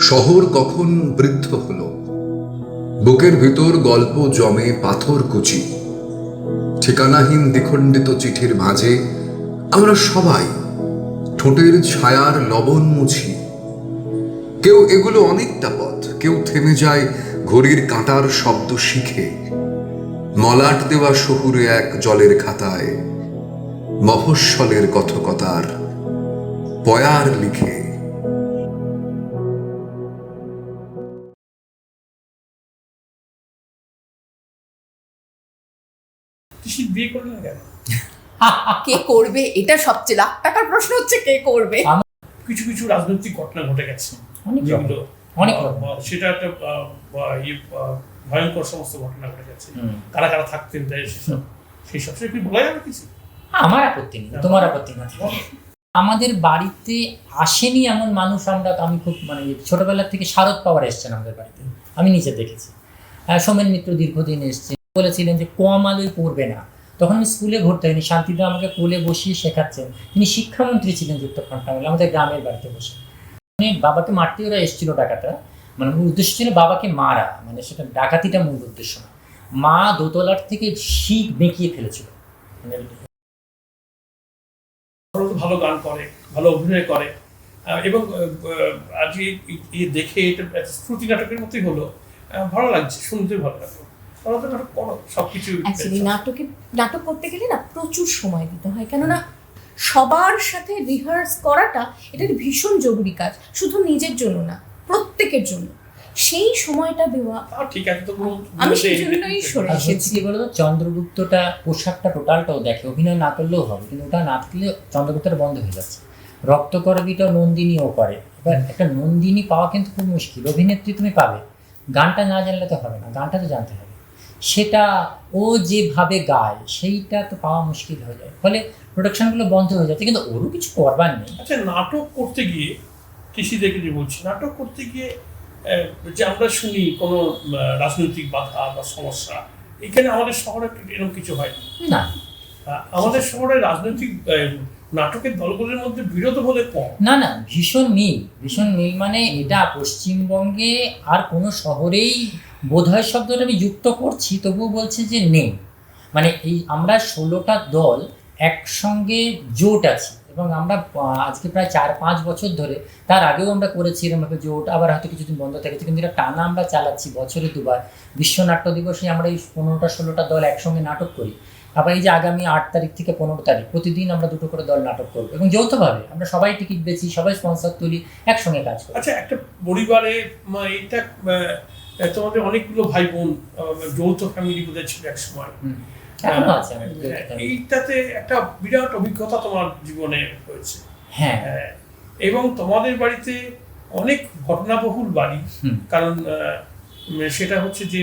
শহর কখন বৃদ্ধ হলো? বুকের ভিতর গল্প জমে পাথর কুচি। ঠিকানাহীন দ্বিখণ্ডিত চিঠির মাঝে আমরা সবাই ঠোঁটের ছায়ার লবণ মুছি। কেউ এগুলো অনেকটা পথ, কেউ থেমে যায় ঘড়ির কাঁটার শব্দ শিখে। মলাট দেওয়া শহুরে এক জলের খাতায় মফস্বলের কথকতার পয়ার লিখে। বিয়ে করলে না কেন? কে করবে? এটা সবচেয়ে লাখ টাকার প্রশ্ন হচ্ছে কে করবে? কিছু কিছু রাজনৈতিক ঘটনা ঘটে গেছে। যেগুলো অনেক সেটা একটা ইয়ে, ভয়ঙ্কর সমস্ত ঘটনা ঘটে গেছে। কারা কারা থাকতেন তাই সেসব সেই সব সে কি বলা যাবে কিছু? আমার আপত্তি নেই তোমার আপত্তি না আমাদের বাড়িতে আসেনি এমন মানুষ আমরা আমি খুব মানে ছোটবেলা থেকে শারদ পাওয়ার এসছেন আমাদের বাড়িতে। আমি নিচে দেখেছি। সোমেন মিত্র দীর্ঘদিন এসছে বলেছিলেন যে কম আলোয় পড়বে না। তখন আমি স্কুলে ভর্তি হয়নি শান্তিদা আমাকে কোলে বসিয়ে শেখাচ্ছেন। তিনি শিক্ষামন্ত্রী ছিলেন যুক্তফ্রন্ট আমলে আমাদের গ্রামের বাড়িতে বসে। মানে বাবাকে মারতে ওরা এসেছিল ডাকাতরা। মানে উদ্দেশ্য ছিল বাবাকে মারা। মানে সেটা ডাকাতিটা মূল উদ্দেশ্য না। মা দোতলার থেকে শিখ বেঁকিয়ে ফেলেছিল। মানে ভালো গান করে, ভালো অভিনয় করে। এবং আজকে দেখে এটা শ্রুতি নাটকের মতোই হলো। ভালো লাগছে, শুনতে ভালো লাগল। নাটক অ্যাকচুয়ালি নাটকে নাটক করতে গেলে না প্রচুর সময় দিতে হয় কেননা সবার সাথে রিহার্স করাটা এটা ভীষণ জরুরি কাজ শুধু নিজের জন্য না প্রত্যেকের জন্য। সেই সময়টা দেওয়া ঠিক আছে তো আমি সেই জন্যই সরে এসেছি। কি চন্দ্রগুপ্তটা পোশাকটা টোটালটাও দেখে অভিনয় না করলেও হবে কিন্তু ওটা না থাকলে চন্দ্রগুপ্তটা বন্ধ হয়ে যাচ্ছে। রক্তকরবীটা নন্দিনীও করে এবার একটা নন্দিনী পাওয়া কিন্তু খুব মুশকিল অভিনেত্রী তুমি পাবে গানটা না জানলে তো হবে না গানটা তো জানতে হবে। সেটা ও যেভাবে গায় সেইটা তো পাওয়া মুশকিল হয়ে যায়। ফলে প্রোডাকশনগুলো বন্ধ হয়ে যাচ্ছে কিন্তু ওরও কিছু করবার নেই। আচ্ছা নাটক করতে গিয়ে কৃষি দেখে যে বলছি নাটক করতে গিয়ে যে আমরা শুনি কোনো রাজনৈতিক বাধা বা সমস্যা এখানে আমাদের শহরে এরকম কিছু হয় না। না আমাদের শহরে রাজনৈতিক নাটকের দলগুলোর মধ্যে বিরোধ বলে কম। না না ভীষণ মিল। ভীষণ মিল মানে এটা পশ্চিমবঙ্গে আর কোনো শহরেই বোধহয় শব্দটা আমি যুক্ত করছি, তবুও বলছে যে নেই। মানে এই আমরা ষোলোটা দল একসঙ্গে জোট আছি এবং আমরা আজকে প্রায় চার পাঁচ বছর ধরে, তার আগেও আমরা করেছি এরকমভাবে জোট, আবার হয়তো কিছুদিন বন্ধ থেকেছে কিন্তু এটা টানা আমরা চালাচ্ছি বছরে দুবার। বিশ্ব নাট্য দিবসে আমরা এই পনেরোটা ষোলোটা দল একসঙ্গে নাটক করি। আবার এই যে আগামী আট তারিখ থেকে পনেরো তারিখ, প্রতিদিন আমরা দুটো করে দল নাটক করব এবং যৌথভাবে আমরা সবাই টিকিট বেচি, সবাই স্পন্সর তুলি, একসঙ্গে কাজ করি। আচ্ছা একটা পরিবারে এটা তোমাদের অনেকগুলো ভাই বোন যৌথ ফ্যামিলি বোধহয় ছিল এক সময় family। এইটাতে একটা বিরাট অভিজ্ঞতা তোমার জীবনে হয়েছে। হ্যাঁ। হ্যাঁ, এবং তোমাদের বাড়িতে অনেক ঘটনাবহুল বাড়ি। কারণ সেটা হচ্ছে যে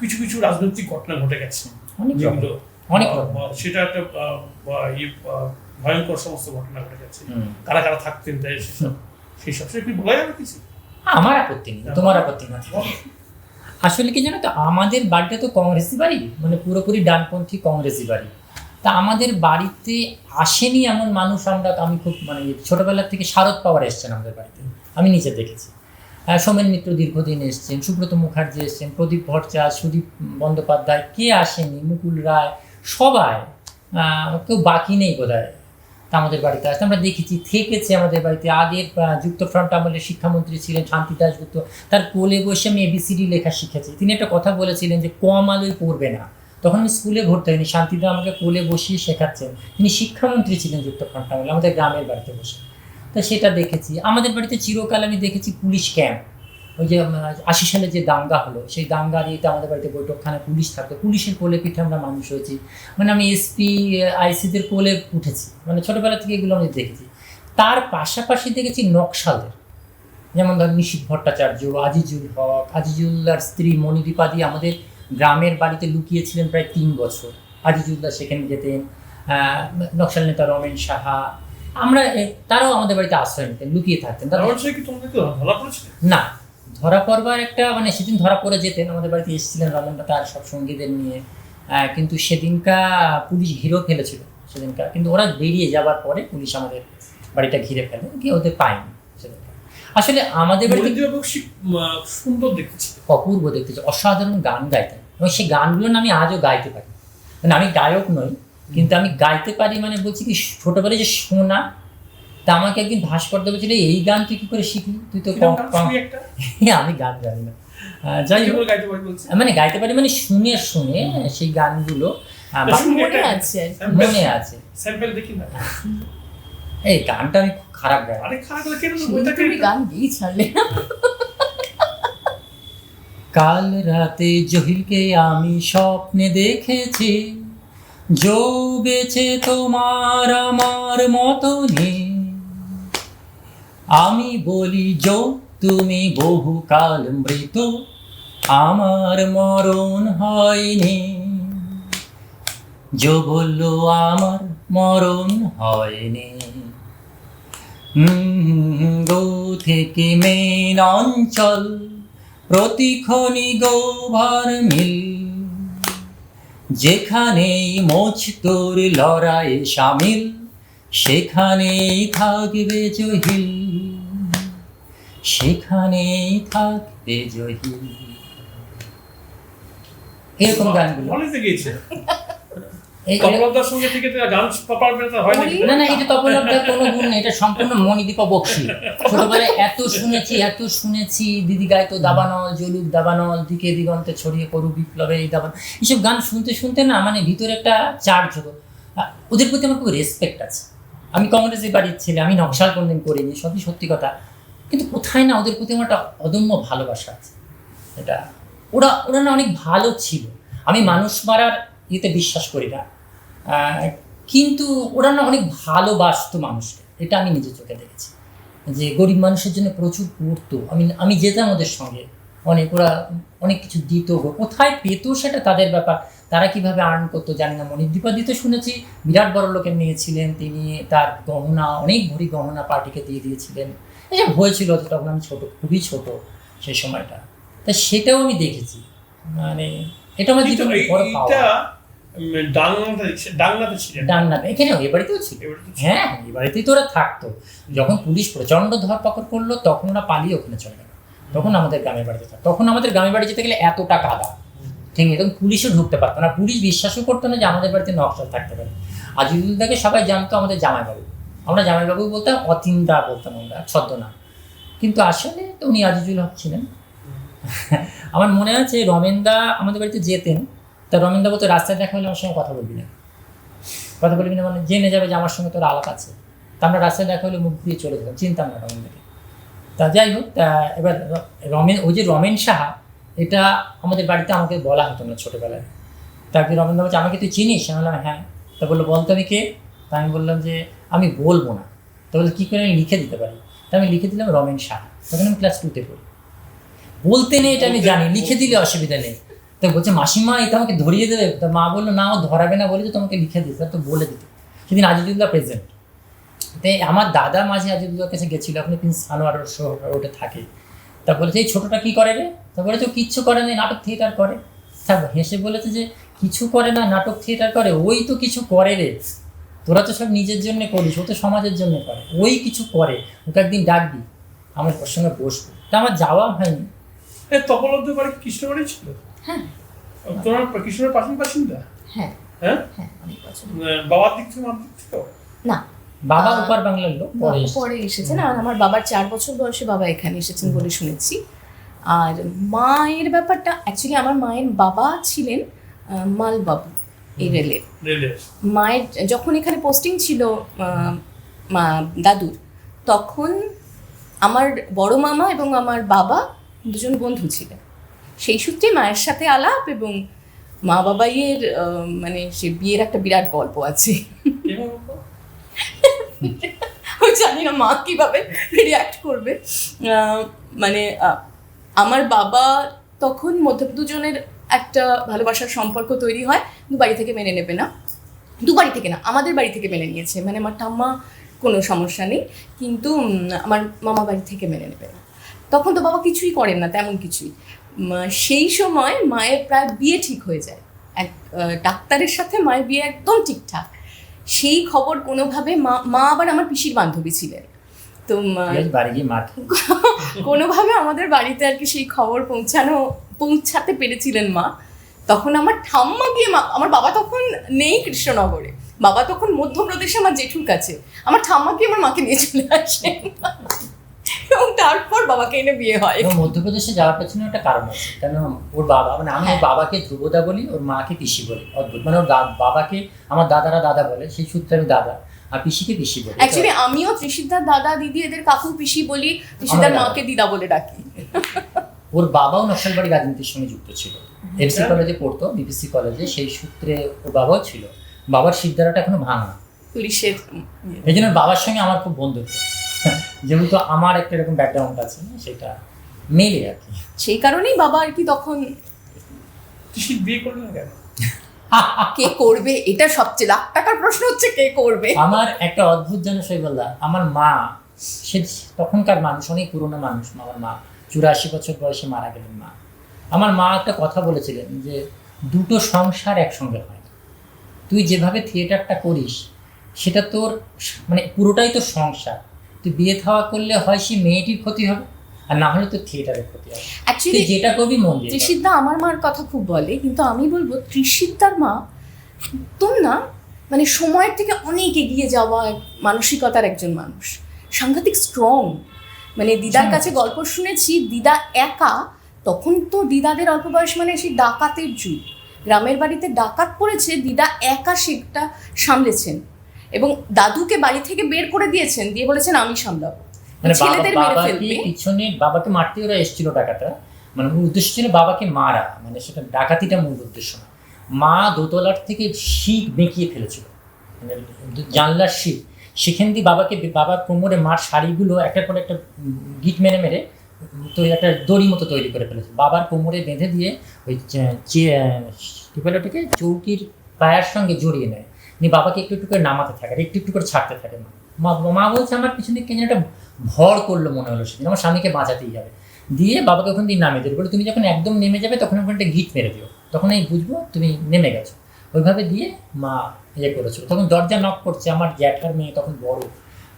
কিছু কিছু রাজনৈতিক ঘটনা ঘটে গেছে। যেগুলো সেটা একটা ইয়ে, ভয়ঙ্কর সমস্ত ঘটনা ঘটে গেছে। কারা কারা থাকতেন তাই সেসব। সেই সব সে কি বলা যাবে কিছু? আমার আপত্তি নেই, তোমার আপত্তি না আসলে কি জানো তো, আমাদের বাড়িটা তো কংগ্রেসি বাড়ি মানে পুরোপুরি ডানপন্থী কংগ্রেসি বাড়ি। তা আমাদের বাড়িতে আসেনি এমন মানুষ আমরা, আমি খুব মানে ছোটবেলা থেকে শারদ পাওয়ার এসছেন আমাদের বাড়িতে, আমি নিচে দেখেছি। সোমেন মিত্র দীর্ঘদিন এসছেন, সুব্রত মুখার্জি এসছেন, প্রদীপ ভট্টাচার্য, সুদীপ বন্দ্যোপাধ্যায়, কে আসেনি? মুকুল রায়, সবাই কেউ বাকি নেই বোধ হয় আমাদের বাড়িতে আসতে আমরা দেখেছি, থেকেছে আমাদের বাড়িতে। আগের যুক্তফ্রন্ট আমলে শিক্ষামন্ত্রী ছিলেন শান্তি দাসগুপ্ত তার কোলে বসে আমি এবিসিডি লেখা শিখেছি। তিনি একটা কথা বলেছিলেন যে, কম আলোয় পড়বে না। তখন আমি স্কুলে ভর্তি হয়নি। শান্তিদা আমাকে কোলে বসিয়ে শেখাচ্ছেন। তিনি শিক্ষামন্ত্রী ছিলেন যুক্তফ্রন্ট আমলে, আমাদের গ্রামের বাড়িতে বসে। তো সেটা দেখেছি। আমাদের বাড়িতে চিরকাল আমি দেখেছি পুলিশ ক্যাম্প। ওই যে আশি সালে যে দাঙ্গা হলো সেই দাঙ্গার ইয়েতে আমাদের বাড়িতে বৈঠকখানে পুলিশ থাকতো। পুলিশের কোলে পিঠে আমরা মানুষ হয়েছি। মানে আমি এসপি আইসিদের কোলে উঠেছি। মানে ছোটোবেলা থেকে এগুলো আমি দেখেছি। তার পাশাপাশি দেখেছি নকশালদের। যেমন ধর নিশীত ভট্টাচার্য আজিজুল হক আজিজুল্লার স্ত্রী মণিদীপাদি আমাদের গ্রামের বাড়িতে লুকিয়েছিলেন প্রায় তিন বছর। আজিজুল্লাহ সেখানে যেতেন। নকশাল নেতা রমেন সাহা। আমরা তারাও আমাদের বাড়িতে আশ্রয় নিতেন লুকিয়ে থাকতেন। না। ধরা পড়বার একটা মানে সেদিন ধরা পড়ে যেতেন। আমাদের বাড়িতে এসেছিলেন রমনদা তার সব সঙ্গীদের নিয়ে। কিন্তু সেদিনকা পুলিশ ঘিরেও ফেলেছিল সেদিনকা। কিন্তু ওরা বেরিয়ে যাবার পরে পুলিশ আমাদের বাড়িটা ঘিরে ফেলে গিয়ে ওদের পায়নি আসলে আমাদের বাড়িতে সুন্দর দেখেছি। অপূর্ব দেখতে যে অসাধারণ গান গাইতেন। এবং সেই গানগুলো না আমি আজও গাইতে পারি। মানে আমি গায়ক নই কিন্তু আমি গাইতে পারি মানে বলছি কি ছোটবেলায় যে শোনা তা আমাকে একদিন ভাস্কর্য বলছিল এই গান তুই কি করে শিখলি? তুই তো আমি গান জানি না। যাই হোক। মানে গাইতে পারি মানে শুনে শুনে সেই গানগুলো মনে আছে মনে আছে। এই গানটা আমি খুব খারাপ গাই। তুমি গান ছাড়লে। কাল রাতে জহিরকে আমি স্বপ্নে দেখেছি। যো বেছে তোমার আমার মতনে। আমি বলি, যো, তুমি বহুকাল মৃত, আমার মরণ হয়নি। যো বলল, আমার মরণ হয়নি। গো থেকে মেন অঞ্চল প্রতিক্ষণি গৌভার মিল। যেখানেই মোচ তোর লড়াই সামিল, সেখানেই থাকবে জহিল। সেখানেই থাকবে জহিল এরকম গানগুলো। তো গিয়েছে। এই- সঙ্গে থেকে তো গান পারবে হয় না না এটা তপলব্ধার কোনো গুণ নেই এটা সম্পূর্ণ মণিদীপা বক্সি। ছোটবেলায় এত শুনেছি এত শুনেছি দিদি গাইতো দাবানল জলুক দাবানল দিকে দিগন্তে ছড়িয়ে করু বিপ্লবে এই দাবান এইসব গান শুনতে শুনতে না মানে ভিতরে একটা চার্জ হতো ওদের প্রতি আমার খুব রেসপেক্ট আছে। আমি কংগ্রেসের বাড়ির ছেলে আমি নকশাল কোনদিন করিনি সবই সত্যি কথা। কিন্তু কোথায় না ওদের প্রতি আমার একটা অদম্য ভালোবাসা আছে। এটা ওরা ওরা না অনেক ভালো ছিল। আমি মানুষ মারার ইয়েতে বিশ্বাস করি না। কিন্তু ওরা না অনেক ভালোবাসতো মানুষকে। এটা আমি নিজের চোখে দেখেছি। যে গরিব মানুষের জন্য প্রচুর করতো আমি আমি যেতাম ওদের সঙ্গে। অনেক ওরা অনেক কিছু দিত। কোথায় পেতো সেটা তাদের ব্যাপার। তারা কীভাবে আর্ন করতো জানি না। মণিদীপা দিতে শুনেছি, বিরাট বড় লোকের মেয়ে ছিলেন। তিনি তার গহনা, অনেক ভরি গহনা পার্টিকে দিয়ে দিয়েছিলেন। এসব হয়েছিল তো তখন আমি ছোট খুবই ছোট সেই সময়টা। তা সেটাও আমি দেখেছি। মানে এটা আমার বড় পাওয়া এ বাড়িতেও ছিল। হ্যাঁ এ বাড়িতেই তো ওরা থাকতো। যখন পুলিশ প্রচণ্ড ধরপাকড় করল তখন ওরা পালিয়ে ওখানে চলে গেল। তখন আমাদের গ্রামের বাড়িতে থাকতো তখন আমাদের গ্রামের বাড়ি যেতে গেলে এতটা কাদা। ঠিক তখন পুলিশও ঢুকতে পারতো না। পুলিশ বিশ্বাসও করতো না যে আমাদের বাড়িতে নকশাল থাকতে পারে। আজিজুলদাকে সবাই জানতো আমাদের জামাইবাবু। আমরা জামাইবাবু বলতাম, অতিনদা বলতাম আমরা, ছদ্মনাম। কিন্তু আসলে তো উনি আজিজুল হক ছিলেন। আমার মনে আছে রমেনদা আমাদের বাড়িতে যেতেন, তা রমেনদা বলতো, রাস্তায় দেখা হলে আমার সঙ্গে কথা বলবি না। কথা বলবি না মানে জেনে যাবে যে আমার সঙ্গে তোর আলাপ আছে। তা আমরা রাস্তায় দেখা হলে মুখ দিয়ে চলে যেতাম, চিনতাম না রমেনদাকে। তা যাই হোক, তা এবার রমেন, ওই যে রমেন সাহা, এটা আমাদের বাড়িতে আমাকে বলা হতো না ছোটোবেলায়। তাকে রমেনদা বলছে, আমাকে তুই চিনিস? আমি বললাম হ্যাঁ। তা বলল, বলতো আমি কে? তা আমি বললাম যে আমি বলব না। তা বলল কী করে আমি লিখে দিতে পারি? তা আমি লিখে দিলাম রমেন সাহা তখন আমি ক্লাস টুতে পড়ি। বলতে নেই এটা আমি জানি লিখে দিলে অসুবিধা নেই। তো বলছে মাসিমা এটা আমাকে ধরিয়ে দেবে। তা মা বলল না ও ধরাবে না বলে তো তোমাকে লিখে দিতে। তো বলে দিতে। সেদিন আজিজুল্লাহ প্রেজেন্ট তাই আমার দাদা মাঝে আজিজুল্লাহর কাছে গেছিল আপনি প্রিন্স আনোয়ার রোডে থাকে। তা বলেছে এই ছোটোটা কী করে রে? তা বলেছে কিচ্ছু করে না নাটক থিয়েটার করে। তা হেসে বলেছে যে কিছু করে না নাটক থিয়েটার করে ওই তো কিছু করে রে। তোরা তো সব নিজের জন্য করিস ও তো সমাজের জন্য করে। ওই কিছু করে ওকে একদিন ডাকবি আমার ওর সঙ্গে বসবো। তা আমার যাওয়া হয়নি। এ তপলব্ধ বাড়ি কৃষ্ণবাড়ি ছিল? হ্যাঁ। তোমার কৃষ্ণের পাশের বাসিন্দা? হ্যাঁ। হ্যাঁ? হ্যাঁ অনেক বছর। আহ, বাবার দিক থেকে মার দিক থেকেও না। বাবা বাংলার লোক পরে এসেছেন আর আমার বাবার চার বছর বয়সে বাবা এখানে এসেছেন বলে শুনেছি। আর মায়ের ব্যাপারটা অ্যাকচুয়ালি আমার মায়ের বাবা ছিলেন মালবাবু। এই রেলে মায়ের যখন এখানে পোস্টিং ছিল মা দাদুর তখন আমার বড় মামা এবং আমার বাবা দুজন বন্ধু ছিলেন। সেই সূত্রে মায়ের সাথে আলাপ এবং মা বাবাইয়ের মানে সে বিয়ের একটা বিরাট গল্প আছে। জানি না মা কীভাবে রিয়াক্ট করবে। মানে আমার বাবা তখন মধ্যে দুজনের একটা ভালোবাসার সম্পর্ক তৈরি হয়, দু বাড়ি থেকে মেনে নেবে না। দু বাড়ি থেকে না, আমাদের বাড়ি থেকে মেনে নিয়েছে। মানে আমার ঠাম্মা কোনো সমস্যা নেই, কিন্তু আমার মামা বাড়ি থেকে মেনে নেবে না। তখন তো বাবা কিছুই করেন না, তেমন কিছুই। সেই সময় মায়ের প্রায় বিয়ে ঠিক হয়ে যায়। এক ডাক্তারের সাথে মায়ের বিয়ে একদম ঠিকঠাক। সেই খবর কোনোভাবে মা মা আবার আমার পিসির বান্ধবী ছিলেন। তো আহ, ঠিক আছে, বাড়ি গিয়ে মার কোনোভাবে আমাদের বাড়িতে আর কি সেই খবর পৌঁছানো পৌঁছাতে পেরেছিলেন মা। তখন আমার ঠাম্মা গিয়ে মা আমার বাবা তখন নেই কৃষ্ণনগরে। বাবা তখন মধ্যপ্রদেশে আমার জেঠুর কাছে। আমার ঠাম্মা গিয়ে আমার মাকে নিয়ে চলে আসেন এবং তারপর বাবাকে এনে বিয়ে হয়। মধ্যপ্রদেশে যাওয়ার পেছনে একটা কারণ আছে। কেন? ওর বাবা মানে আমি ওর হ্যাঁ। বাবাকে ধ্রুবদা বলি ওর মাকে পিসি বলি। অদ্ভুত। মানে ওর বাবাকে আমার দাদারা দাদা বলে সেই সূত্রে আমি দাদা। আর পিসিকে পিসি বলি। অ্যাকচুয়ালি আমিও ত্রিশিদার দাদা দিদি এদের কাকু পিসি বলি ত্রিশিদার মাকে দিদা বলে ডাকি। ওর বাবাও নকশালবাড়ি রাজনীতির সঙ্গে যুক্ত ছিল। এমসি কলেজে পড়তো বিপিসি কলেজে সেই সূত্রে ওর বাবাও ছিল। বাবার সিদ্ধারাটা এখনও ভাঙা। পুলিশের এই জন্য বাবার সঙ্গে আমার খুব বন্ধুত্ব। যেহেতু আমার একটা এরকম ব্যাকগ্রাউন্ড আছে না, সেটা মেলে আর কি। সেই কারণেই বাবা আর কি তখন বিয়ে করলেন না কেন? কে করবে? এটা সবচেয়ে লাখ টাকার প্রশ্ন হচ্ছে কে করবে? আমার একটা অদ্ভুত যেন শৈবল্লা আমার মা, সে তখনকার মানুষ, অনেক পুরনো মানুষ, আমার মা, চুরাশি বছর বয়সে মারা গেলেন মা। আমার মা একটা কথা বলেছিলেন যে দুটো সংসার একসঙ্গে হয়। তুই যেভাবে থিয়েটারটা করিস, সেটা তোর মানে পুরোটাই তোর সংসার। তুই বিয়ে থাওয়া করলে হয় সে মেয়েটির ক্ষতি হবে আর না হলে তোর থিয়েটারের ক্ষতি হবে। অ্যাকচুয়ালি যেটা করবি মন দিয়ে ত্রিশিদ্দা আমার মার কথা খুব বলে কিন্তু আমি বলব ত্রিশিদ্দার মা একদম না মানে সময়ের থেকে অনেক এগিয়ে যাওয়া মানসিকতার একজন মানুষ। সাংঘাতিক স্ট্রং মানে দিদার কাছে গল্প শুনেছি দিদা একা তখন তো দিদাদের অল্প বয়স মানে সেই ডাকাতের যুগ। গ্রামের বাড়িতে ডাকাত পড়েছে দিদা একা সেটা সামলেছেন। এবং দাদুকে বাড়ি থেকে বের করে দিয়েছেন দিয়ে বলেছেন আমি সামলাবো। মানে বাবাকে পিছনে বাবাকে মারতে ওরা এসেছিল ডাকাতরা মানে উদ্দেশ্য ছিল বাবাকে মারা। মানে সেটা ডাকাতিটা মূল উদ্দেশ্য না। মা দোতলার থেকে শিখ বেঁকিয়ে ফেলেছিল। মানে জানলার শিখ। সেখান দিয়ে বাবাকে বাবার কোমরে মার শাড়িগুলো একটার পর একটা গিট মেরে মেরে তো একটা দড়ি মতো তৈরি করে ফেলেছে। বাবার কোমরে বেঁধে দিয়ে ওই কি বলে ওটাকে? চৌকির পায়ার সঙ্গে জড়িয়ে নেয়। নিয়ে বাবাকে একটু একটু করে নামাতে থাকে একটু একটু করে ছাড়তে থাকে মা। মা মা বলছে, আমার পিছনে কেন একটা ভর করল মনে হলো সেদিন। আমার স্বামীকে বাঁচাতেই যাবে দিয়ে বাবাকে ওখান দিয়ে নামিয়ে দেবে। বলে, তুমি যখন একদম নেমে যাবে, তখন ওখানে একটা গিট মেরে দিও। তখন এই বুঝব তুমি নেমে গেছো। ওইভাবে দিয়ে মা ইয়ে করেছিল। তখন দরজা নক করছে। আমার জ্যাঠার মেয়ে তখন বড়।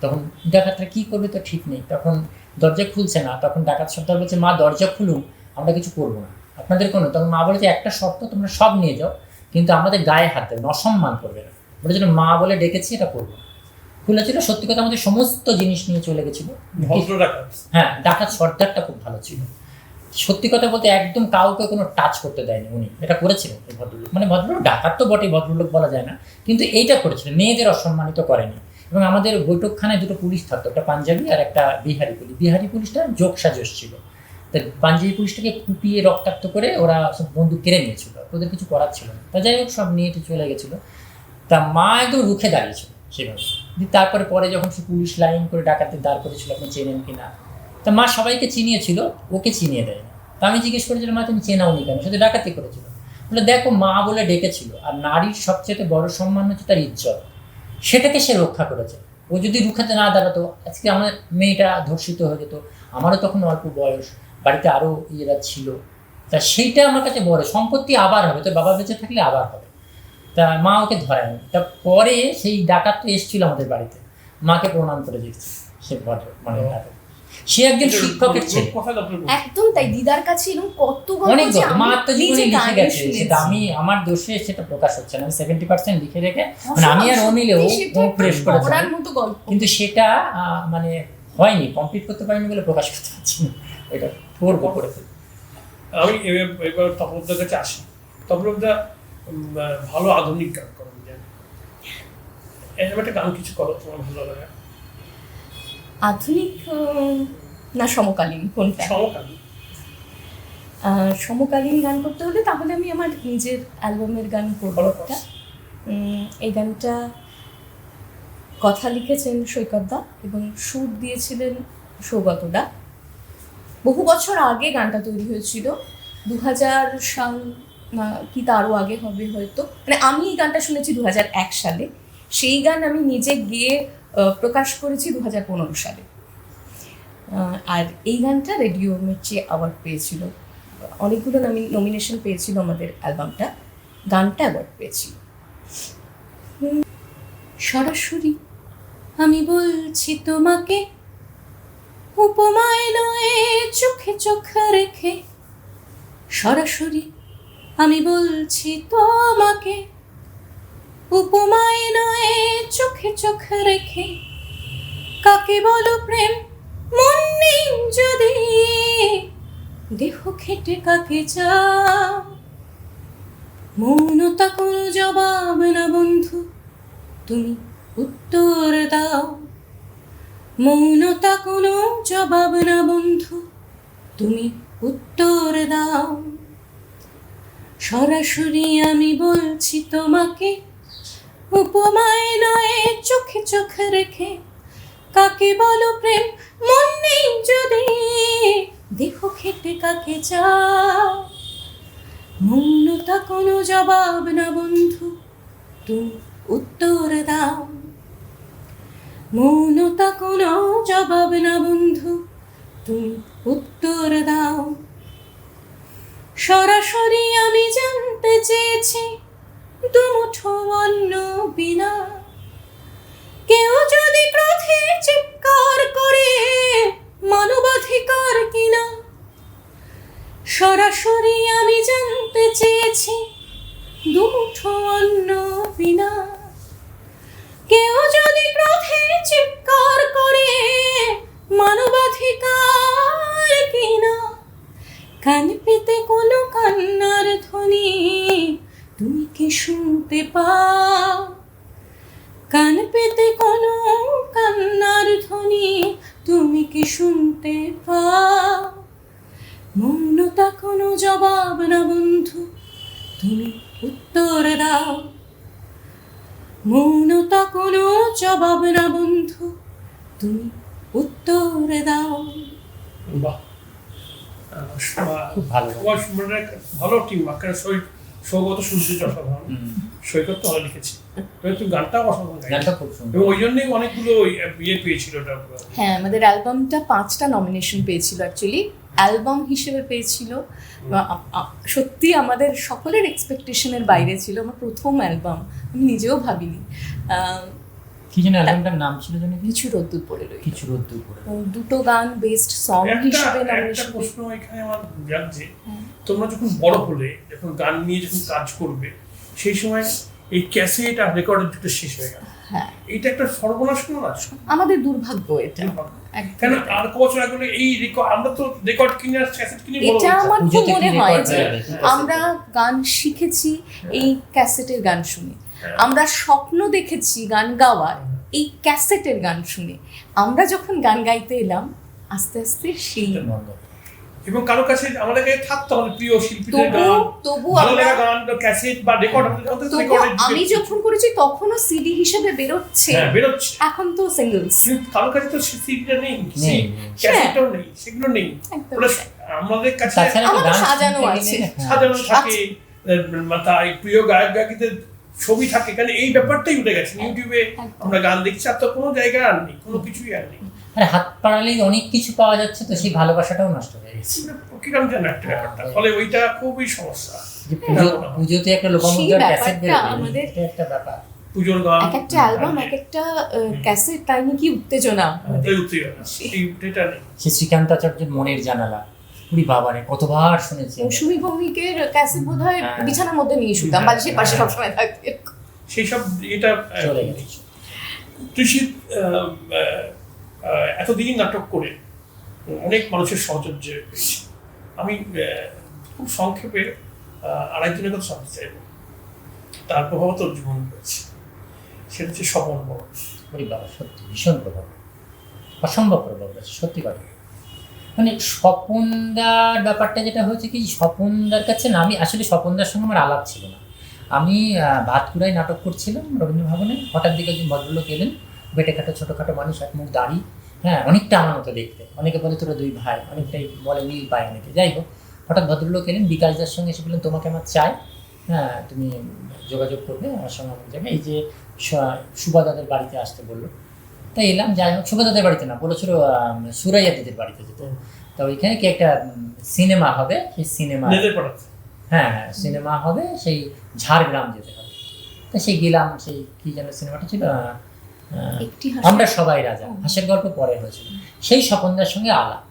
তখন ডাকাতরা কী করবে তো ঠিক নেই। তখন দরজা খুলছে না। তখন ডাকাত সর্দার বলছে, মা, দরজা খুলুন। আমরা কিছু করব না। আপনাদের কোনো তখন মা বলেছে, একটা শর্ত, তোমরা সব নিয়ে যাও। কিন্তু আমাদের গায়ে হাত দেবে অসম্মান করবে না। বলে যেন মা বলে ডেকেছি, এটা করব না। খুলেছিল সত্যি কথা আমাদের সমস্ত জিনিস নিয়ে চলে গেছিল। হ্যাঁ ডাকাত সর্দারটা খুব ভালো ছিল। সত্যি কথা বলতে একদম কাউকে কোনো টাচ করতে দেয়নি উনি। এটা করেছিলেন। ভদ্রলোক। মানে ভদ্রলোক ডাকাত তো বটে ভদ্রলোক বলা যায় না। কিন্তু এইটা করেছিলেন। মেয়েদের অসম্মানিত করেনি। এবং আমাদের বৈঠকখানায় দুটো পুলিশ থাকতো একটা পাঞ্জাবি আর একটা বিহারি পুলিশ। বিহারি পুলিশটা যোগ সাজস ছিল। তা পাঞ্জাবি পুলিশটাকে কুপিয়ে রক্তাক্ত করে ওরা সব বন্দুক কেড়ে নিয়েছিল। ওদের কিছু করার ছিল না। তা যাই হোক সব নিয়ে চলে গেছিল। তা মা একদম রুখে দাঁড়িয়েছিল সেভাবে। তারপরে পরে যখন সে পুলিশ লাইন করে ডাকাতে দাঁড় করেছিল, আপনি চেনেন কি না? তা মা সবাইকে চিনিয়েছিল, ওকে চিনিয়ে দেয় না। তা আমি জিজ্ঞেস করেছিলাম, মা, তুমি চেনাওনি কেন? শুধু ডাকাতি করেছিল। বলে, দেখো, মা বলে ডেকেছিল, আর নারীর সবচেয়ে বড় সম্মান হচ্ছে তার ইজ্জত। সেটাকে সে রক্ষা করেছে। ও যদি রুখাতে না দাঁড়াতো, আজকে আমার মেয়েটা ধর্ষিত হয়ে যেত, আমারও তখন অল্প বয়স, বাড়িতে আরও ইয়েরা ছিল। তা সেইটা আমার কাছে বড়, সম্পত্তি আবার হবে, তোর বাবা বেঁচে থাকলে আবার হবে। তা মা ওকে ধরায়নি তা পরে সেই ডাকাত তো এসেছিল আমাদের বাড়িতে। মাকে প্রণাম করে দিচ্ছে সে মানে সে একজন শিক্ষকের ছেলে। একদম তাই দিদার কাছে এরকম কত অনেক আমি মা আত্মজীবনী লিখে গেছে। সেটা আমি আমার দোষে সেটা প্রকাশ হচ্ছে না। আমি সেভেন্টি পার্সেন্ট লিখে রেখে মানে আমি আর ও মিলে ও সত্যি সেটা ও একটা ফ্রেশ করেছে পড়ার মতো গল্প। কিন্তু সেটা আহ, মানে হয়নি কমপ্লিট করতে পারিনি বলে প্রকাশ করতে পারছি না। এটা করব করে আমি এবার- তপনদার কাছে আসি। তপনদা ভালো আধুনিক গান জানি এরকম একটা গান কিছু করো তোমার ভালো লাগে? আধুনিক না সমকালীন কোনটা? সমকালীন। সমকালীন গান করতে হলে তাহলে আমি আমার নিজের অ্যালবামের গান করব একটা। এই গানটা কথা লিখেছেন সৈকতদা এবং সুর দিয়েছিলেন সৌগতদা বহু বছর আগে গানটা তৈরি হয়েছিল। দু হাজার সাল কি তারও আগে হবে হয়তো। মানে আমি এই গানটা শুনেছি দু হাজার এক সালে। সেই গান আমি নিজে গিয়ে প্রকাশ করেছি দু হাজার পনেরো সালে। আর এই গানটা রেডিও মির্চি অ্যাওয়ার্ড পেয়েছিল। অনেকগুলো নমিনেশন পেয়েছিল আমাদের অ্যালবামটা। গানটা অ্যাওয়ার্ড পেয়েছিল। হুম, সরাসরি আমি বলছি তোমাকে উপমায় নয় চোখে চোখ রেখে। সরাসরি আমি বলছি তোমাকে, উপমায় নয়, চোখে চোখ রেখে। কাকে বলো প্রেম? মন নেই যদি। দেহ খেটে কাকে চাও? মৌনতা কোনো জবাব না বন্ধু, তুমি উত্তর দাও। মৌনতা কোনো জবাব না বন্ধু, তুমি উত্তর দাও। সরাসরি আমি বলছি তোমাকে, উপমায় নয়, চোখে চোখ রেখে। কাকে বলো প্রেম, মন নেই যদি। দেহ খেটে কাকে চাও? মৌনতা কোনো জবাব না বন্ধু, তুমি উত্তর দাও। মৌনতা কোনো জবাব না বন্ধু, তুমি উত্তর দাও। সরাসরি আমি জানতে চেয়েছি, দুমুঠো অন্য বিনা। কেউ যদি ক্রোধে চিৎকার করে, মানবাধিকার কিনা? সরাসরি আমি জানতে চেয়েছি, দুমুঠো অন্য বিনা। কেউ যদি ক্রোধে সবার মানে ভালো টিম আকার সৈ সৌগত সূর্য অসাধারণ সৈকত তো ভালো লিখেছি। তুমি গানটাও অসাধারণ গানটা খুব সুন্দর। ওই জন্যই অনেকগুলো ইয়ে পেয়েছিল ওটা হ্যাঁ আমাদের অ্যালবামটা পাঁচটা নমিনেশন পেয়েছিল অ্যাকচুয়ালি অ্যালবাম হিসেবে পেয়েছিল। সত্যি আমাদের সকলের এক্সপেকটেশনের বাইরে ছিল। আমার প্রথম অ্যালবাম আমি নিজেও ভাবিনি। কি যেন অ্যালবামটার নাম ছিল জানি কিছু রোদ্দুর পড়ে রইল। কিছু রোদ্দুর করে দুটো গান বেস্ট সং একটা হিসেবে নমিনেশন প্রশ্ন এখানে আমার। তোমরা যখন বড় হলে যখন গান নিয়ে যখন কাজ করবে সেই সময় এই ক্যাসেট আর রেকর্ডের দুটো শেষ হয়ে গেল। হ্যাঁ। এইটা একটা সর্বনাশ কেন না? আমাদের দুর্ভাগ্য এটা। কেন আর বছর আগে এই রেকর্ড আমরা তো রেকর্ড কিনে আর ক্যাসেট কিনে এটা আমার খুব মনে হয় যে আমরা গান শিখেছি এই ক্যাসেটের গান শুনে। আমরা স্বপ্ন দেখেছি গান গাওয়ার এই ক্যাসেটের গান শুনে। আমরা যখন গান গাইতে এলাম আস্তে আস্তে সেই এবং কারও কাছে আমাদের কাছে থাকতো আমাদের প্রিয় শিল্পীদের গান। তবু আমরা গান ক্যাসেট বা রেকর্ড আমি যখন করেছি তখনও সিডি হিসেবে বেরোচ্ছে। হ্যাঁ বেরোচ্ছে। এখন তো সিঙ্গলস কারও কাছে তো সিডিটা নেই। নেই, ক্যাসেটটাও নেই সেগুলো নেই। আমাদের কাছে সাজানো আছে। হ্যাঁ। সাজানো থাকে। তাই প্রিয় গায়ক গায়িকাদের ছবি থাকে। কারণ এই ব্যাপারটাই উঠে গেছে। ইউটিউবে আমরা গান দেখছি আর তো কোনো জায়গায় আর নেই কোনো কিছুই আর নেই। আরে হাত পাড়ালেই অনেক কিছু পাওয়া যাচ্ছে তো সেই ভালোবাসাটাও নষ্ট হয়ে গেছে। কীরকম যেন একটা ব্যাপারটা। ফলে ওইটা খুবই সমস্যা। পুজোতে একটা লোকামুদ্রার ক্যাসেট বেরোবে একটা ব্যাপার। পুজোর গান এক একটা অ্যালবাম এক একটা ক্যাসেট তাই নিয়ে কি উত্তেজনা ওটাই উত্তেজনা। এই এটা নেই। সে শ্রীকান্তাচার্যের মনের জানালা। উনি বাবারে কতবার শুনেছি আমি। মৌসুমী ভৌমিকের ক্যাসেট বোধ হয় হ্যাঁ। বিছানার মধ্যে নিয়ে শুতাম বালিশের পাশে হ্যাঁ। সবসময় থাকতে সেই সব এটা চলে গেছে। আহ, এতদিন নাটক করে অনেক মানুষের সহচর্য পেয়েছি। আমি খুব সংক্ষেপে আহ, আরেকজনের কথা জানতে চাইব। তার প্রভাব তোর জীবন রয়েছে। সেটা হচ্ছে স্বপন বড় বাবা সত্যি ভীষণ প্রভাব। অসম্ভব প্রভাব আছে সত্যি কথা। মানে স্বপনদার ব্যাপারটা যেটা হয়েছে কি, স্বপনদার কাছে না, আমি আসলে স্বপনদার সঙ্গে আমার আলাপ ছিল না। আমি ভাতকুড়ায় নাটক করছিলাম রবীন্দ্র ভবনে হঠাৎ দিকে একজন ভদ্রলোক এলেন। বেটে খাটো ছোটোখাটো মানুষ, এক মুখ দাঁড়ি। হ্যাঁ অনেকটা আমার মতো দেখতে। অনেকে বলে তোরা দুই ভাই, অনেকটাই বলে মিল পায় অনেকে। যাই হোক, হঠাৎ ভদ্রলোক এলেন বিকাশদার সঙ্গে এসে বললেন, তোমাকে আমার চাই। হ্যাঁ তুমি যোগাযোগ করবে আমার সঙ্গে আমার জায়গায়। এই যে সুবাদাদের বাড়িতে আসতে বলল। তাই এলাম যাই হোক সুবাদাদের বাড়িতে না বলেছিল আম, সুরাইয়া দিদির বাড়িতে যেতে। তো ওইখানে কি একটা সিনেমা হবে সেই সিনেমা হ্যাঁ হ্যাঁ সিনেমা হবে সেই ঝাড়গ্রাম যেতে হবে। তা সেই গেলাম সেই কি যেন সিনেমাটা ছিল আমরা সবাই রাজা হাসের গল্প পরে হয়েছিল। সেই স্বপনদার সঙ্গে আলাপ।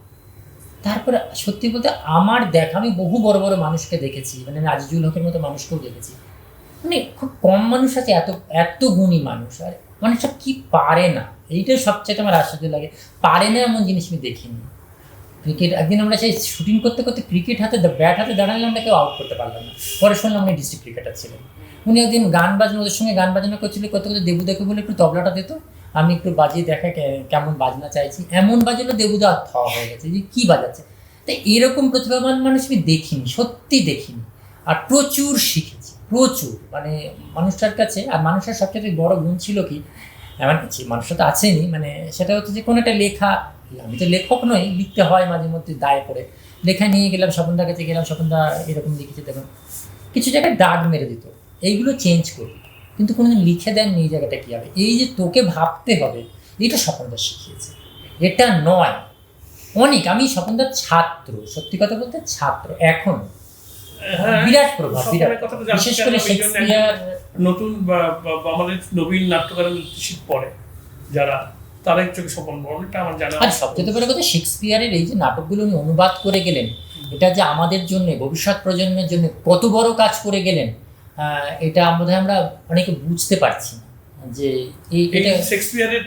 তারপরে সত্যি বলতে আমার দেখা আমি বহু বড় বড় মানুষকে দেখেছি মানে আজিজুল হকের মতো মানুষকেও দেখেছি। মানে খুব কম মানুষ আছে এত এত গুণী মানুষ আর মানুষটা কি পারে না। এইটাই সবচেয়ে আমার আশ্চর্য লাগে। পারে না এমন জিনিস আমি দেখিনি। ক্রিকেট একদিন আমরা সেই শুটিং করতে করতে ক্রিকেট হাতে ব্যাট হাতে দাঁড়ালে আমরা কেউ আউট করতে পারলাম না। পরে শুনলাম উনি ডিস্ট্রিক্ট ক্রিকেটার ছিলেন। উনি একদিন গান বাজনা, ওদের সঙ্গে গান বাজনা করছিল, করতে করতে দেবুদাকে বলে একটু তবলাটা দিত আমি একটু বাজিয়ে দেখা কেমন বাজনা চাইছি। এমন বাজালো দেবুদা থাওয়া হয়ে গেছে যে কী বাজাচ্ছে। তো এরকম প্রতিভাবান মানুষ আমি দেখিনি, সত্যি দেখিনি। আর প্রচুর শিখেছি, প্রচুর। মানে মানুষটার কাছে, আর মানুষের সবচেয়ে বড় গুণ ছিল কি এমন কিছু মানুষটা তো আছেনি মানে সেটা হচ্ছে যে কোনো একটা লেখা, আমি তো লেখক নই, লিখতে হয় মাঝে মধ্যে দায় করে লেখা নিয়ে গেলাম, স্বপনদার কাছে গেলাম, স্বপনদা এরকম লিখেছে, দেখুন। কিছু জায়গায় দাগ মেরে দিত, এইগুলো চেঞ্জ করবি। কিন্তু কোনোদিন লিখে দেননি এই জায়গাটা কী হবে? এই যে তোকে ভাবতে হবে, এটা স্বপনদা শিখিয়েছে। এটা নয়, অনেক, আমি স্বপনদার ছাত্র, সত্যি কথা বলতে ছাত্র, এখন বিরাট প্রভাব বিরাট। জানতে বিশেষ করে শেক্সপিয়ার নতুন আমাদের নবীন পড়ে যারা তারা চোখে স্বপন বর্ণটা আমার জানা আর সবচেয়ে বড় কথা শেক্সপিয়ারের এই যে নাটকগুলো উনি অনুবাদ করে গেলেন এটা যে আমাদের জন্য ভবিষ্যৎ প্রজন্মের জন্য কত বড় কাজ করে গেলেন এটা আমাদের আমরা অনেকে বুঝতে পারছি যে এই এটা শেক্সপিয়ারের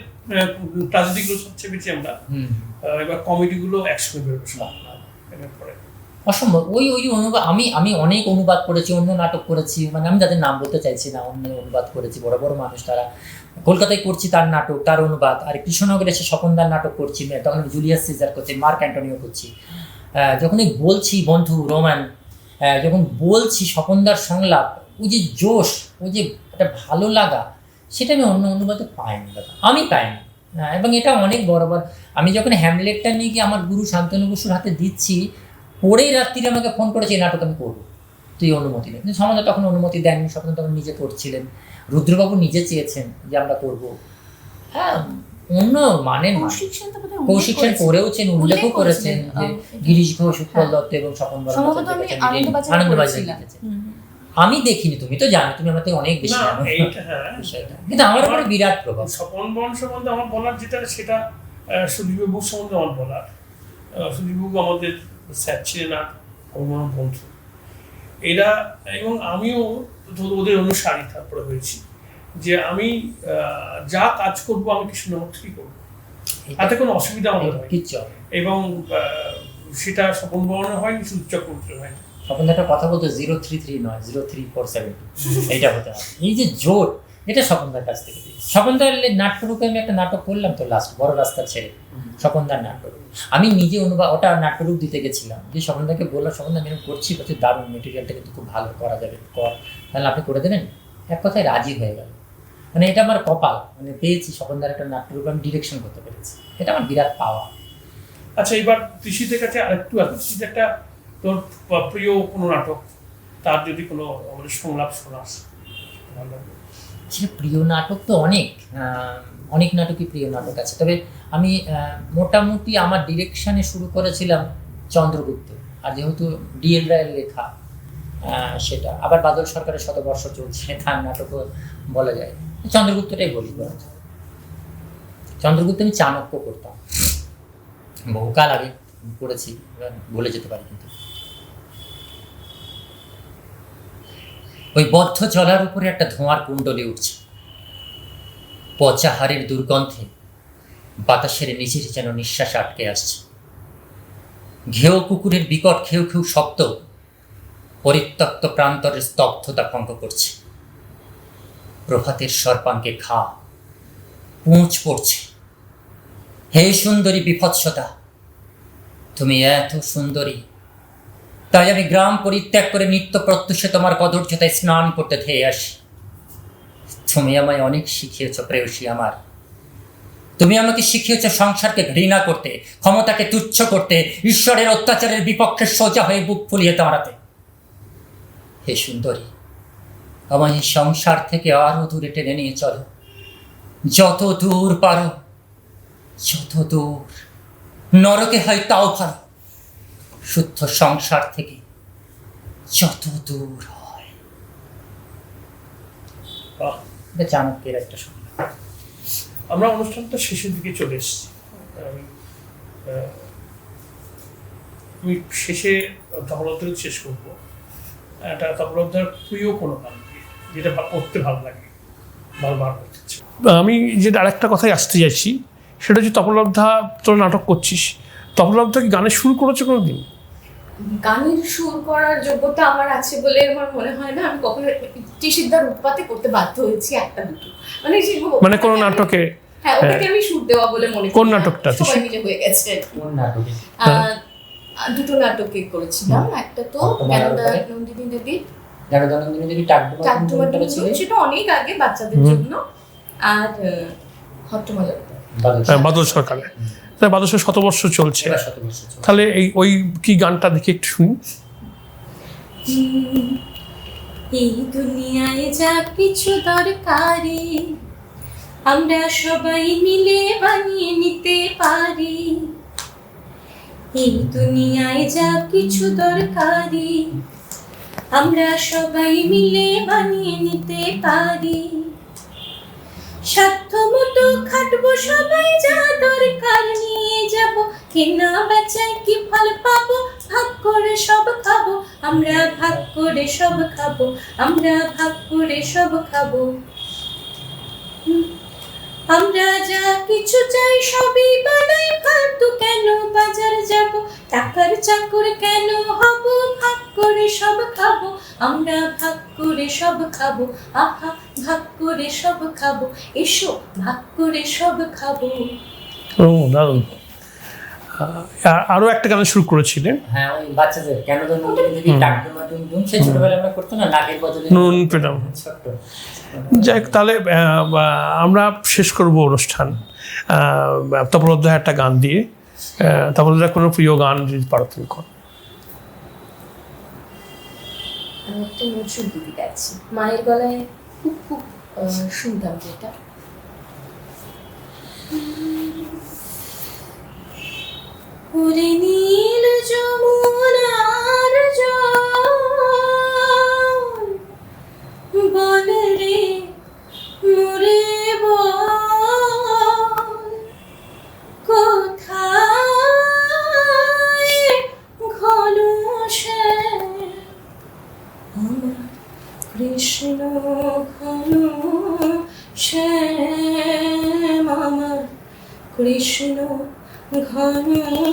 ট্রাজেডিগুলো সবচেয়ে বেশি আমরা এবার কমেডিগুলো একসঙ্গে বেরোবে পরে অসম্ভব। ওই ওই অনুবাদ, আমি আমি অনেক অনুবাদ করেছি, অন্য নাটক করেছি মানে আমি তাদের নাম বলতে চাইছি না, অন্য অনুবাদ করেছি, বড় বড় মানুষ তারা। কলকাতায় করছি তার নাটক, তার অনুবাদ, আর কৃষ্ণনগরে এসে স্বপনদার নাটক করছি তখন আমি জুলিয়াস সিজার করছি, মার্ক অ্যান্টনিও করছি। যখনই বলছি বন্ধু, রোমান যখন বলছি স্বপনদার সংলাপ, ওই যে জোশ, ওই যে একটা ভালো লাগা, সেটা আমি অন্য অনুবাদে পাইনি দাদা আমি পাইনি। এবং এটা অনেক বড় বড়, আমি যখন হ্যামলেটটা নিয়ে গিয়ে আমার গুরু শান্তনু বসুর হাতে দিচ্ছি পরেই রাত্রিরে আমাকে ফোন করেছে এই নাটক আমি করব। তুই অনুমতি নেই কিন্তু সমাজ তখন অনুমতি দেননি স্বপ্ন তখন নিজে করছিলেন। রুদ্রবাবু নিজে চেয়েছেন যে আমরা করব। হ্যাঁ অন্য মানেন না কৌশিক সেন। করেওছেন উল্লেখও উল্লেখ করেছেন যে গিরিশ ঘোষ উৎপল হ্যাঁ। দত্ত এবং স্বপন আনন্দবাজারে। আমি দেখিনি তুমি তো জানো তুমি আমার থেকে অনেক বেশি জানো। হ্যাঁ কিন্তু আমার উপরে বিরাট প্রভাব। স্বপন বন সম্বন্ধে আমার বলার যেটা সেটা আহ, সুদীপবাবু সম্বন্ধে আমার বলার। আহ, সুদীপবাবু আমাদের স্যার ছিলেন আর আমার বন্ধু। এরা এবং আমিও ওদের অনুসারী তারপরে হয়েছি যে আমি যা কাজ করব আমি থেকেই করব। তাতে কোনো অসুবিধা আমাদের হয় এবং সেটা স্বপন বর্ণ হয়নি শুধু চক্রবর্তী হয়নি। তখন একটা কথা বলতো জিরো থ্রি থ্রি নয় জিরো থ্রি ফোর সেভেন এইটা হতে হবে। এই যে জোর এটা স্বপনদার কাছ থেকে। স্বপনদার নাট্যরূপে আমি একটা নাটক করলাম তো লাস্ট বড় রাস্তার ছেড়ে স্বপনদার নাট্যরূপ। আমি নিজে অনুবাদ ওটা নাট্যরূপ দিতে গেছিলাম। যে স্বপনদাকে বললাম স্বপনদা আমি করছি বলছি দারুণ মেটেরিয়ালটা কিন্তু খুব ভালো করা যাবে কর। তাহলে আপনি করে দেবেন? এক কথায় রাজি হয়ে গেল। মানে এটা আমার কপাল মানে পেয়েছি স্বপনদার একটা নাট্যরূপ আমি ডিরেকশন করতে পেরেছি। এটা আমার বিরাট পাওয়া। আচ্ছা এবার কৃষিদের কাছে আরেকটু আছে কৃষিতে একটা তোর প্রিয় কোনো নাটক? তার যদি কোনো আমাদের সংলাপ শোনাস। ভালো। লাগবে প্রিয় নাটক তো অনেক অনেক নাটকই প্রিয় নাটক আছে। তবে আমি মোটামুটি আমার ডিরেকশানে শুরু করেছিলাম চন্দ্রগুপ্ত। আর যেহেতু ডিএল রায়ের লেখা সেটা, আবার বাদল সরকারের শতবর্ষ চলছে, তার নাটকও বলা যায়। চন্দ্রগুপ্তটাই বলি, বরঞ্চ। চন্দ্রগুপ্ত আমি চাণক্য করতাম। বহুকাল আগে করেছি বলে যেতে পারি কিন্তু। ওই বদ্ধ জলার উপরে একটা ধোঁয়ার কুণ্ডলে উঠছে। পচাহারের দুর্গন্ধে বাতাসের নিচে যেন নিঃশ্বাস আটকে আসছে। ঘেউ কুকুরের বিকট খেউ খেউ শব্দ পরিত্যক্ত প্রান্তরের স্তব্ধতা ভঙ্গ করছে। প্রভাতের সর্পাঙ্কে ঘা পুঁচ পড়ছে। হে সুন্দরী বিভৎসতা, তুমি এত সুন্দরী। তাই আমি গ্রাম পরিত্যাগ করে নিত্য প্রত্যুষে তোমার কদর্যতায় স্নান করতে ধেয়ে আসি। তুমি আমায় অনেক শিখিয়েছ, প্রেয়সী আমার। তুমি আমাকে শিখিয়েছ সংসারকে ঘৃণা করতে, ক্ষমতাকে তুচ্ছ করতে, ঈশ্বরের অত্যাচারের বিপক্ষে সোজা হয়ে বুক ফুলিয়ে দাঁড়াতে। হে সুন্দরী, আমায় এই সংসার থেকে আরও দূরে টেনে নিয়ে চলো। যত দূর পারো, যত দূর নরকে হয় তাও ভালো শুদ্ধ সংসার থেকে যত দূর হয়। এটা চাণক্যের একটা সংজ্ঞা আমরা অনুষ্ঠানটা শেষের দিকে চলে এসেছি। আমি, আমি শেষে তপলব্ধার শেষ করব। একটা তপলব্ধার প্রিয় কোনো গান যেটা পড়তে ভালো লাগে বারবার আমি যেটা আরেকটা কথাই আসতে চাইছি সেটা হচ্ছে তপলব্ধা তোর নাটক করছিস। তপলব্ধা কি গানের শুরু করেছ কোনো দিন গানের সুর করার যোগ্যতা আমার আছে বলে আমার মনে হয় না। আমি কখনো টিসিদ্দার উৎপাতে করতে বাধ্য হয়েছি একটা দুটো। মানে মানে কোনো নাটকে? হ্যাঁ ওটাকে আমি সুর দেওয়া বলে মনে কোন নাটকটা? সবাই মিলে হয়ে গেছে। কোন নাটকে? দুটো নাটকে করেছিলাম। একটা তো নন্দিনী দেবী। ছিল? সেটা অনেক আগে বাচ্চাদের জন্য। আর হট্টমালা বাদল হ্যাঁ, সরকারে। তাই বাদল শতবর্ষ চলছে। এবার শতবর্ষ চলছে। তাহলে এই ওই কি গানটা দেখে একটু শুনি। এই দুনিয়ায় যা কিছু দরকারি, আমরা সবাই মিলে বানিয়ে নিতে পারি। এই দুনিয়ায় যা কিছু দরকারি, আমরা সবাই মিলে বানিয়ে নিতে পারি। সাধ্য মতো খাটবো সবাই, যা দরকার নিয়ে যাব। কেনা বেচায় কি ফল পাবো? ভাগ করে সব খাব। আমরা ভাগ করে সব খাব। আমরা ভাগ করে সব খাব। আমরা যা কিছু চাই সবই বানাই। ফালতু কেন বাজার যাব? টাকার চাকর কেন হব? করে সব খাব আমরা ভাগ করে সব খাব আহা ভাগ করে সব খাব এসো ভাগ করে সব খাব। ও দারুণ। আরও একটা গান শুরু করেছিলেন? হ্যাঁ ওই বাচ্চাদের কেন ছোটবেলায় আমরা করতো না নাকের বদলে নুন হোক, তাহলে আহ, আমরা শেষ করব অনুষ্ঠান। তপলধ্যায় একটা গান দিয়ে। তপলধ্যায় কোনো প্রিয় গান যদি পারো তুমি করো। আমি একটা গাচ্ছি মায়ের গলায় খুব খুব শুনতাম যেটা। নীল যমুনার জল, বল রে মোরে বল। う。